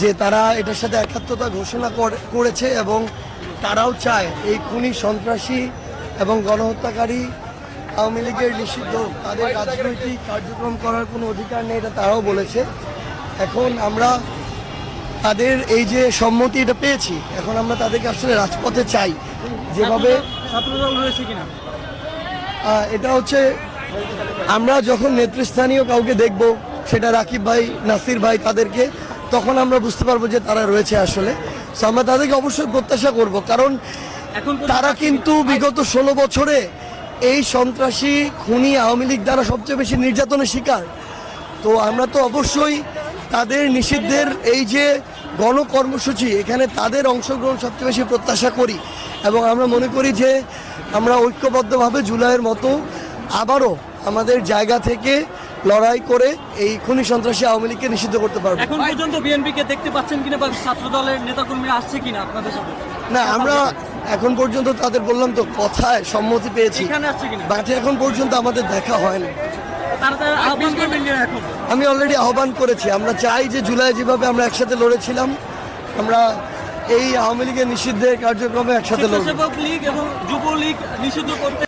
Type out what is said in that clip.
যে তারা এটার সাথে একাত্মতা ঘোষণা করেছে এবং তারাও চায় এই খুনি সন্ত্রাসী এবং গণহত্যাকারী আওয়ামী লীগের নিষিদ্ধ। তাদের রাজনৈতিক কার্যক্রম করার কোনো অধিকার নেই এটা তারাও বলেছে। এখন আমরা তাদের এই যে সম্মতি এটা পেয়েছি এখন আমরা তাদেরকে আসলে রাজপথে চাই। যেভাবে এটা হচ্ছে আমরা যখন নেতৃস্থানীয় কাউকে দেখব সেটা রাকিব ভাই নাসির ভাই তাদেরকে তখন আমরা বুঝতে পারব যে তারা রয়েছে আসলে। So আমরা তাদেরকে অবশ্যই প্রত্যাশা করব কারণ এখন তারা কিন্তু বিগত ষোলো বছরে এই সন্ত্রাসী খুনি আওয়ামী লীগ দ্বারা সবচেয়ে বেশি নির্যাতনের শিকার। তো আমরা তো অবশ্যই তাদের নিষিদ্ধের এই যে গণকর্মসূচি এখানে তাদের অংশগ্রহণ সবচেয়ে বেশি প্রত্যাশা করি। এবং আমরা মনে করি যে আমরা ঐক্যবদ্ধভাবে জুলাইয়ের মতো আবারও আমাদের জায়গা থেকে লড়াই করে এই খুনি সন্ত্রাসী আওয়ামী লীগকে নিষিদ্ধ করতে পারব। এখন পর্যন্ত বিএনপি কে দেখতে পাচ্ছেন কিনা বা ছাত্র দলের নেতাকর্মীরা আসছে কিনা আপনাদের সাথে? না আমরা এখন পর্যন্ত তাদের বললাম তো কথায় সম্মতি পেয়েছি। এখানে আসছে কিনা? মাঠে এখন পর্যন্ত আমাদের দেখা হয়নি। আমি অলরেডি আহ্বান করেছি। আমরা চাই যে জুলাই যেভাবে আমরা একসাথে লড়েছিলাম আমরা এই আওয়ামী লীগের নিষিদ্ধের কার্যক্রমে একসাথে লড়ব। লীগ এবং যুব লীগ নিষিদ্ধ করতে